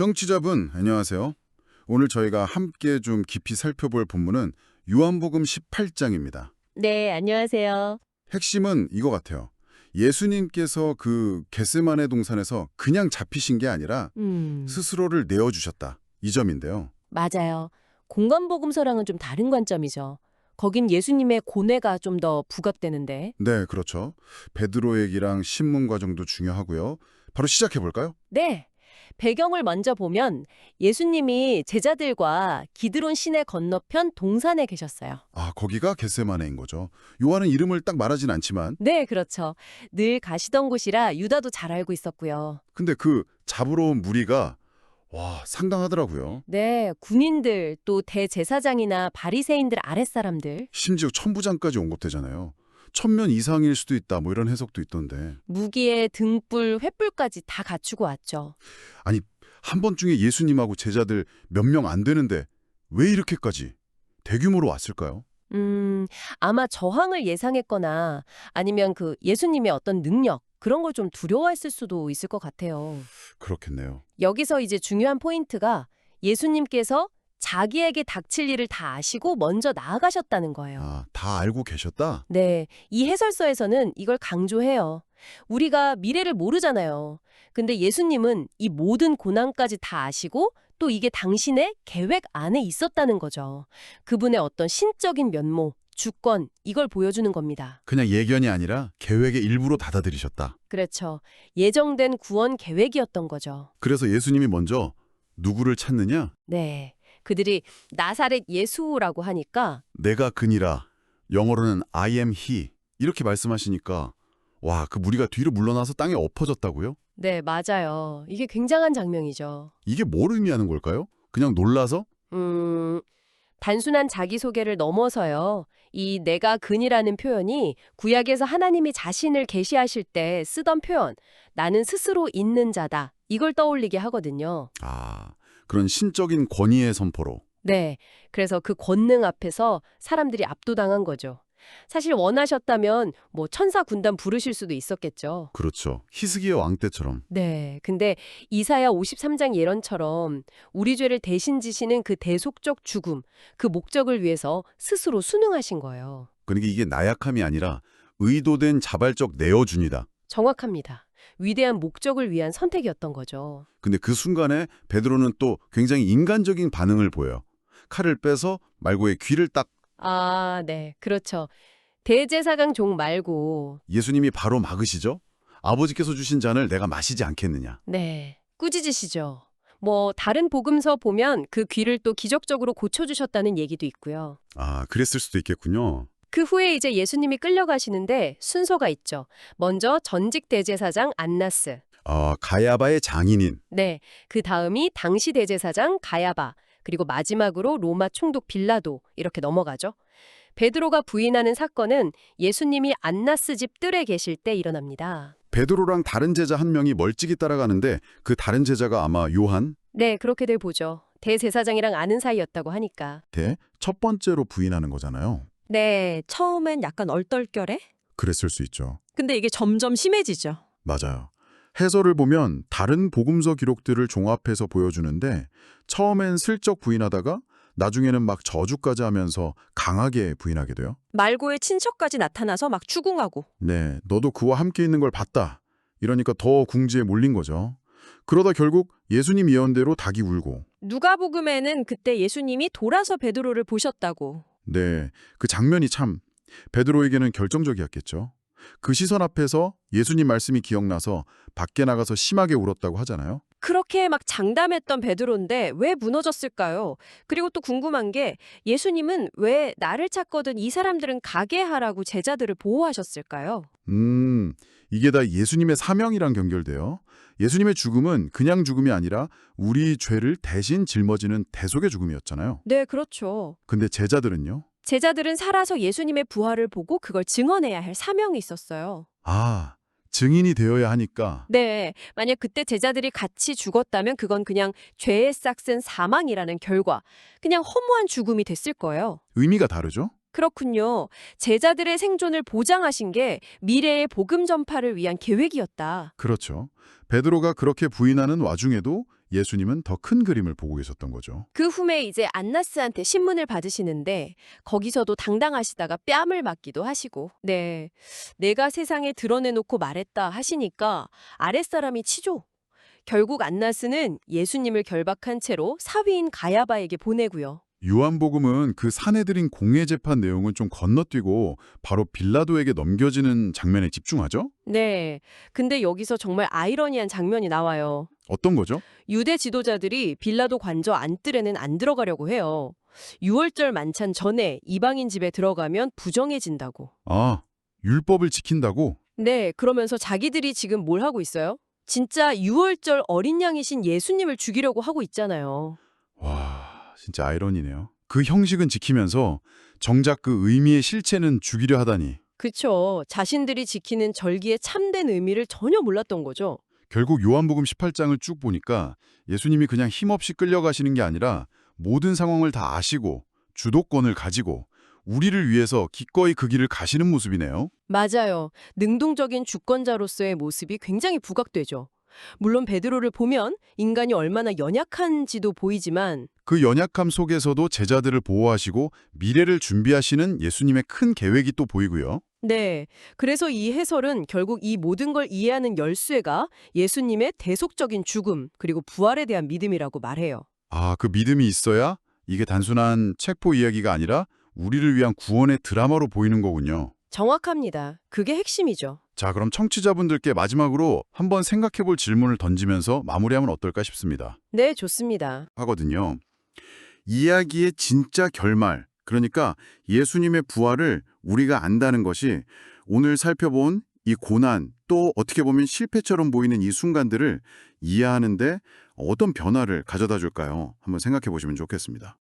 정치자분 안녕하세요. 오늘 저희가 함께 좀 깊이 살펴볼 본문은 요한복음 18장입니다. 네, 안녕하세요. 핵심은 이거 같아요. 예수님께서 그 겟세마네 동산에서 그냥 잡히신 게 아니라 음, 스스로를 내어주셨다. 이 점인데요. 맞아요. 공간복음서랑은 좀 다른 관점이죠. 거긴 예수님의 고뇌가 좀 더 부각되는데. 네, 그렇죠. 베드로 얘기랑 신문 과정도 중요하고요. 바로 시작해 볼까요? 네. 배경을 먼저 보면 예수님이 제자들과 기드론 시내 건너편 동산에 계셨어요. 아, 거기가 겟세마네인 거죠. 요한은 이름을 딱 말하진 않지만 네, 그렇죠. 늘 가시던 곳이라 유다도 잘 알고 있었고요. 근데 그 잡으러 온 무리가 와, 상당하더라고요. 네, 군인들 또 대제사장이나 바리새인들 아랫사람들 심지어 천부장까지 언급되잖아요. 천면 이상일 수도 있다 뭐 이런 해석도 있던데 무기에 등불, 횃불까지 다 갖추고 왔죠. 한 번중에 예수님하고 제자들 몇 명 안 되는데 왜 이렇게까지 대규모로 왔을까요? 음, 아마 저항을 예상했거나 아니면 그 예수님의 어떤 능력 그런 걸 좀 두려워했을 수도 있을 것 같아요. 그렇겠네요. 여기서 이제 중요한 포인트가 예수님께서 자기에게 닥칠 일을 다 아시고 먼저 나아가셨다는 거예요. 아, 다 알고 계셨다? 네, 이 해설서에서는 이걸 강조해요. 우리가 미래를 모르잖아요. 근데 예수님은 이 모든 고난까지 다 아시고 또 이게 당신의 계획 안에 있었다는 거죠. 그분의 어떤 신적인 면모, 주권, 이걸 보여주는 겁니다. 그냥 예견이 아니라 계획의 일부로 받아들이셨다. 그렇죠. 예정된 구원 계획이었던 거죠. 그래서 예수님이 먼저 누구를 찾느냐? 네. 그들이 나사렛 예수라고 하니까 내가 그니라. 영어로는 I am he. 이렇게 말씀하시니까 와, 그 무리가 뒤로 물러나서 땅에 엎어졌다고요? 네, 맞아요. 이게 굉장한 장면이죠. 이게 뭘 의미하는 걸까요? 그냥 놀라서? 음, 단순한 자기소개를 넘어서요. 이 내가 근이라는 표현이 구약에서 하나님이 자신을 계시하실 때 쓰던 표현, 나는 스스로 있는 자다. 이걸 떠올리게 하거든요. 아, 그런 신적인 권위의 선포로. 네. 그래서 그 권능 앞에서 사람들이 압도당한 거죠. 사실 원하셨다면 뭐 천사 군단 부르실 수도 있었겠죠. 그렇죠. 히스기야 왕 때처럼. 네. 근데 이사야 53장 예언처럼 우리 죄를 대신 지시는 그 대속적 죽음, 그 목적을 위해서 스스로 순응하신 거예요. 그러니까 이게 나약함이 아니라 의도된 자발적 내어준이다. 정확합니다. 위대한 목적을 위한 선택이었던 거죠. 근데 그 순간에 베드로는 또 굉장히 인간적인 반응을 보여요. 칼을 빼서 말고의 귀를 딱 아, 네. 그렇죠. 대제사장 종 말고 예수님이 바로 막으시죠? 아버지께서 주신 잔을 내가 마시지 않겠느냐. 네. 꾸짖으시죠. 뭐 다른 복음서 보면 그 귀를 또 기적적으로 고쳐 주셨다는 얘기도 있고요. 아, 그랬을 수도 있겠군요. 그 후에 이제 예수님이 끌려가시는데 순서가 있죠. 먼저 전직 대제사장 안나스. 아, 가야바의 장인인. 네. 그 다음이 당시 대제사장 가야바. 그리고 마지막으로 로마 총독 빌라도 이렇게 넘어가죠. 베드로가 부인하는 사건은 예수님이 안나스 집 뜰에 계실 때 일어납니다. 베드로랑 다른 제자 한 명이 멀찍이 따라가는데 그 다른 제자가 아마 요한 네, 그렇게들 보죠. 대제사장이랑 아는 사이였다고 하니까. 대 첫 번째로 부인하는 거잖아요. 네, 처음엔 약간 얼떨결에? 그랬을 수 있죠. 근데 이게 점점 심해지죠. 맞아요. 해설을 보면 다른 복음서 기록들을 종합해서 보여주는데 처음엔 슬쩍 부인하다가 나중에는 막 저주까지 하면서 강하게 부인하게 돼요. 말고의 친척까지 나타나서 막 추궁하고. 네, 너도 그와 함께 있는 걸 봤다. 이러니까 더 궁지에 몰린 거죠. 그러다 결국 예수님 예언대로 닭이 울고 누가복음에는 그때 예수님이 돌아서 베드로를 보셨다고. 네, 그 장면이 참 베드로에게는 결정적이었겠죠. 그 시선 앞에서 예수님 말씀이 기억나서 밖에 나가서 심하게 울었다고 하잖아요. 그렇게 막 장담했던 베드로인데 왜 무너졌을까요? 그리고 또 궁금한 게 예수님은 왜 나를 찾거든 이 사람들은 가게 하라고 제자들을 보호하셨을까요? 음, 이게 다 예수님의 사명이랑 연결돼요. 예수님의 죽음은 그냥 죽음이 아니라 우리 죄를 대신 짊어지는 대속의 죽음이었잖아요. 네, 그렇죠. 근데 제자들은요? 제자들은 살아서 예수님의 부활을 보고 그걸 증언해야 할 사명이 있었어요. 아, 증인이 되어야 하니까 네, 만약 그때 제자들이 같이 죽었다면 그건 그냥 죄의 싹슨 사망이라는 결과, 그냥 허무한 죽음이 됐을 거예요. 의미가 다르죠? 그렇군요. 제자들의 생존을 보장하신 게 미래의 복음 전파를 위한 계획이었다. 그렇죠. 베드로가 그렇게 부인하는 와중에도 예수님은 더 큰 그림을 보고 계셨던 거죠. 그 후에 이제 안나스한테 신문을 받으시는데 거기서도 당당하시다가 뺨을 맞기도 하시고 네 내가 세상에 드러내놓고 말했다 하시니까 아랫사람이 치죠. 결국 안나스는 예수님을 결박한 채로 사위인 가야바에게 보내고요. 요한복음은 그 사내들인 공회 재판 내용은 좀 건너뛰고 바로 빌라도에게 넘겨지는 장면에 집중하죠? 네. 근데 여기서 정말 아이러니한 장면이 나와요. 어떤 거죠? 유대 지도자들이 빌라도 관저 안뜰에는 안 들어가려고 해요. 6월절 만찬 전에 이방인 집에 들어가면 부정해진다고. 아, 율법을 지킨다고? 네, 그러면서 자기들이 지금 뭘 하고 있어요? 진짜 6월절 어린 양이신 예수님을 죽이려고 하고 있잖아요. 와, 진짜 아이러니네요. 그 형식은 지키면서 정작 그 의미의 실체는 죽이려 하다니. 그쵸. 자신들이 지키는 절기의 참된 의미를 전혀 몰랐던 거죠. 결국 요한복음 18장을 쭉 보니까 예수님이 그냥 힘없이 끌려가시는 게 아니라 모든 상황을 다 아시고 주도권을 가지고 우리를 위해서 기꺼이 그 길을 가시는 모습이네요. 맞아요. 능동적인 주권자로서의 모습이 굉장히 부각되죠. 물론 베드로를 보면 인간이 얼마나 연약한지도 보이지만 그 연약함 속에서도 제자들을 보호하시고 미래를 준비하시는 예수님의 큰 계획이 또 보이고요. 네. 그래서 이 해설은 결국 이 모든 걸 이해하는 열쇠가 예수님의 대속적인 죽음 그리고 부활에 대한 믿음이라고 말해요. 아, 그 믿음이 있어야 이게 단순한 책포 이야기가 아니라 우리를 위한 구원의 드라마로 보이는 거군요. 정확합니다. 그게 핵심이죠. 자, 그럼 청취자분들께 마지막으로 한번 생각해 볼 질문을 던지면서 마무리하면 어떨까 싶습니다. 네, 좋습니다. 하거든요. 이야기의 진짜 결말, 그러니까 예수님의 부활을 우리가 안다는 것이 오늘 살펴본 이 고난 또 어떻게 보면 실패처럼 보이는 이 순간들을 이해하는데 어떤 변화를 가져다 줄까요? 한번 생각해 보시면 좋겠습니다.